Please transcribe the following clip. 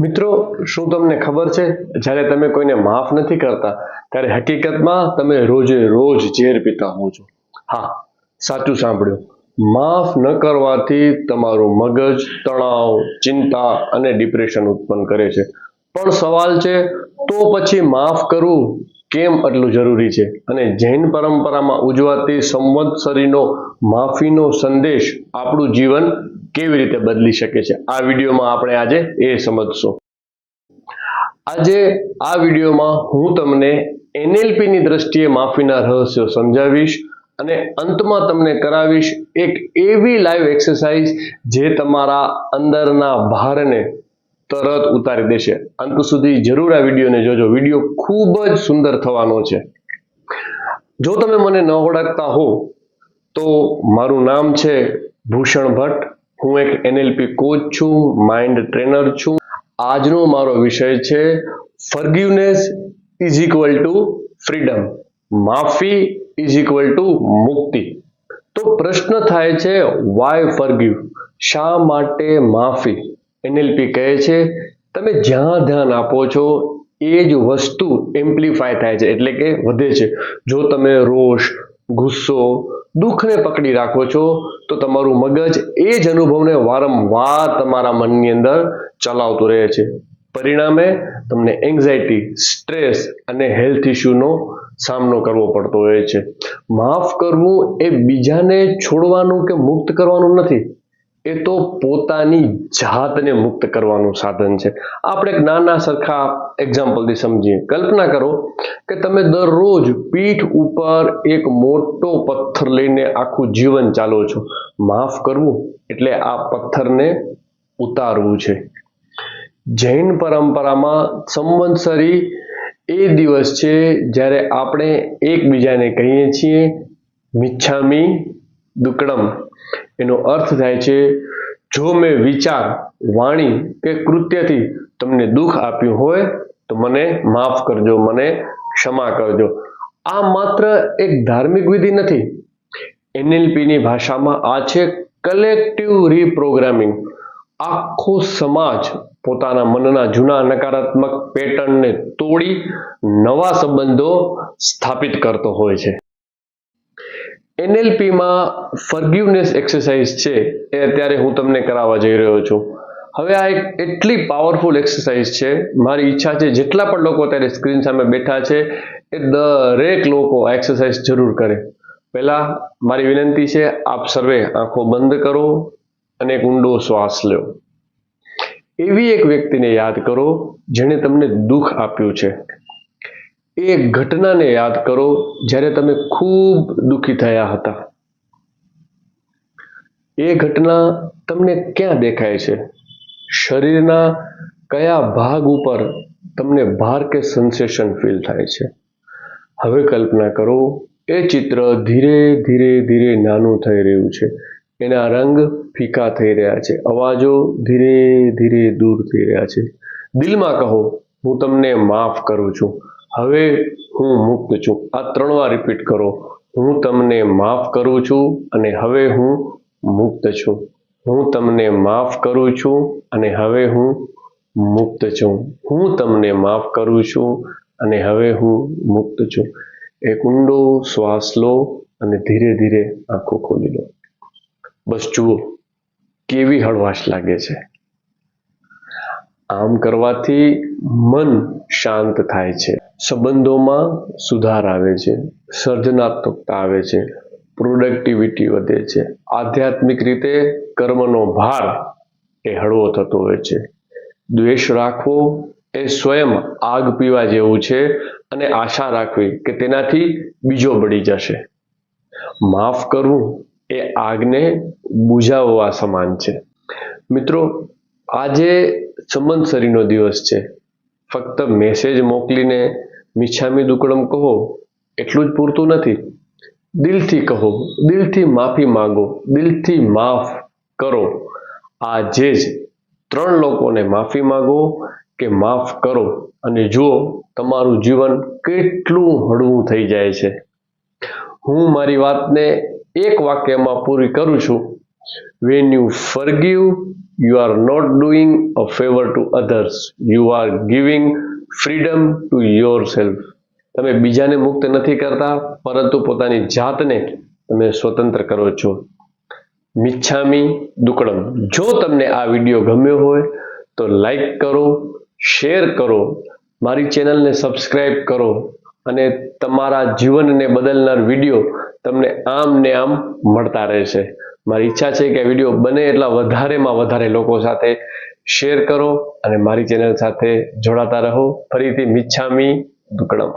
મિત્રો, શું તમને ખબર છે? જ્યારે તમે કોઈને માફ નથી કરતા, ત્યારે હકીકતમાં તમે રોજે રોજ ઝેર પીતા હો છો. હા, સાચું સાંભળ્યું. માફ ન કરવાથી તમારું મગજ તણાવ, ચિંતા અને ડિપ્રેશન ઉત્પન્ન કરે છે. પણ સવાલ છે, તો પછી માફ કરવું કેમ આટલું જરૂરી છે? અને જૈન પરંપરામાં ઉજવાતી સંવત્સરીનો માફીનો સંદેશ આપણું જીવન કેવી રીતે બદલી શકે છે? આ વિડીયોમાં આપણે આજે એ સમજશું. આજે આ વિડીયોમાં હું તમને એનએલપીની દ્રષ્ટિએ માફીના રહસ્યો સમજાવીશ અને અંતમાં તમને કરાવીશ એક એવી લાઈવ એક્સરસાઇઝ જે તમારા અંદરના ભારને તરત ઉતારી દેશે. અંત સુધી જરૂર આ વિડીયોને જોજો. વીડિયો ખૂબ જ સુંદર થવાનો છે. જો તમે મને ન ઓળખતા હો, તો મારું નામ છે ભૂષણ ભટ્ટ. હું એક એનએલપી કોચ છું માઇન્ડ ટ્રેનર છું. આજનો મારો વિષય છે forgiveness is equal to freedom માફી ઇઝ ઇક્વલ ટુ મુક્તિ. તો પ્રશ્ન થાય છે વાય ફર્ગ્યુ શા માટે માફી? એનએલપી કહે છે, તમે જ્યાં ધ્યાન આપો છો, એ જ વસ્તુ એમ્પ્લિફાય થાય છે, એટલે કે વધે છે. જો તમે રોષ ગુસ્સો, દુઃખને પકડી રાખો છો, તો તમારું મગજ એ જ અનુભવને વારંવાર તમારા મનની અંદર ચલાવતું રહે છે. પરિણામે તમને એન્ઝાયટી સ્ટ્રેસ અને હેલ્થ ઇશ્યુનો સામનો કરવો પડતો હોય છે. માફ કરવું એ બીજાને છોડવાનું કે મુક્ત કરવાનું નથી. એ તો પોતાની જાતને મુક્ત કરવાનું સાધન છે. આપણે એક નાના સરખા એક્ઝામ્પલથી સમજીએ. કલ્પના કરો કે તમે દરરોજ પીઠ ઉપર એક મોટો પથ્થર લઈને આખું જીવન ચાલો છો. માફ કરવું, એટલે આ પથ્થરને ઉતારવું છે. જૈન પરંપરામાં સંવત્સરી એ દિવસ છે જ્યારે આપણે એકબીજાને કહીએ છીએ, મિચ્છામી દુક્કડમ એનો અર્થ થાય છે, જો મેં વિચાર, વાણી કે કૃત્યથી તમને દુઃખ આપ્યું હોય, તો મને માફ કરજો, મને ક્ષમા કરજો. આ માત્ર એક ધાર્મિક વિધિ નથી. એનએલપીની ભાષામાં આ છે કલેક્ટિવ રીપ્રોગ્રામિંગ આખો સમાજ પોતાના મનના જૂના નકારાત્મક પેટર્નને તોડી નવા સંબંધો સ્થાપિત કરતો હોય છે. NLP માં ફર્ગ્યુનેસ એક્સરસાઇઝ છે, એ અત્યારે હું તમને કરાવવા જઈ રહ્યો છું. હવે આ એક એટલી પાવરફુલ એક્સરસાઇઝ છે, મારી ઈચ્છા છે જેટલા પણ લોકો અત્યારે સ્ક્રીન સામે બેઠા છે, એ દરેક લોકો આ એક્સરસાઇઝ જરૂર કરે. પહેલાં મારી વિનંતી છે, આપ સર્વે આંખો બંધ કરો અને એક ઊંડો શ્વાસ લો એવી એક વ્યક્તિને યાદ કરો જેણે તમને દુઃખ આપ્યું છે. એ ઘટનાને યાદ કરો જ્યારે તમે ખૂબ દુઃખી થયા હતા. એ ઘટના તમને ક્યાં દેખાય છે? શરીરના કયા ભાગ ઉપર તમને ભાર કે સેન્સેશન ફીલ થાય છે? હવે કલ્પના કરો, એ ચિત્ર ધીરે ધીરે ધીરે નાનું થઈ રહ્યું છે. એના રંગ ફીકા થઈ રહ્યા છે. અવાજો ધીરે ધીરે દૂર થઈ રહ્યા છે. દિલમાં કહો, હું તમને માફ કરું છું. હવે હું મુક્ત છું. આ ત્રણ વાર રિપીટ કરો. હું તમને માફ કરું છું અને હવે હું મુક્ત છું. હું તમને માફ કરું છું અને હવે હું મુક્ત છું. હું તમને માફ કરું છું અને હવે હું મુક્ત છું. એક ઊંડો શ્વાસ લો અને ધીરે ધીરે આંખો ખોલી લો. બસ જુઓ, કેવી હળવાશ લાગે છે. આમ કરવાથી મન શાંત થાય છે. સંબંધોમાં સુધાર આવે છે, સર્જનાત્મકતા આવે છે પ્રોડક્ટિવિટી વધે છે. આધ્યાત્મિક રીતે કર્મનો ભાર એ હળવો થતો હોય છે. દ્વેષ રાખવો એ સ્વયં આગ પીવા જેવું છે અને આશા રાખવી કે તેનાથી બીજો બળી જશે. માફ કરવું એ આગને બુઝાવવા સમાન છે. મિત્રો, આજે સંબંધસરીનો દિવસ છે. ફક્ત મેસેજ મોકલીને મિચ્છામી દુકડમ કહો, એટલું જ પૂરતું નથી. દિલથી કહો, દિલથી માફી માંગો, દિલથી માફ કરો. આજે જ ત્રણ લોકોને માફી માંગો કે માફ કરો. અને જુઓ, તમારું જીવન કેટલું હળવું થઈ જાય છે. હું મારી વાતને એક વાક્યમાં પૂરી કરું છું. When you you are not doing a favour to others you are are giving to yourself તમે બીજાને મુક્ત નથી કરતા, પરંતુ પોતાની જાતને તમે સ્વતંત્ર કરો છો. મિચ્છામી દુકડમ. જો તમને આ વીડિયો ગમ્યો હોય, તો લાઈક કરો શેર કરો, મારી ચેનલને સબસ્ક્રાઈબ કરો, અને તમારા જીવનને બદલનાર વીડિયો તમને આમ ને આમ મળતા રહેશે. મારી ઈચ્છા છે કે વીડિયો બને એટલા વધારેમાં વધારે લોકો સાથે શેર કરો અને મારી ચેનલ સાથે જોડાતા રહો. ફરીથી મિચ્છામી દુક્કડમ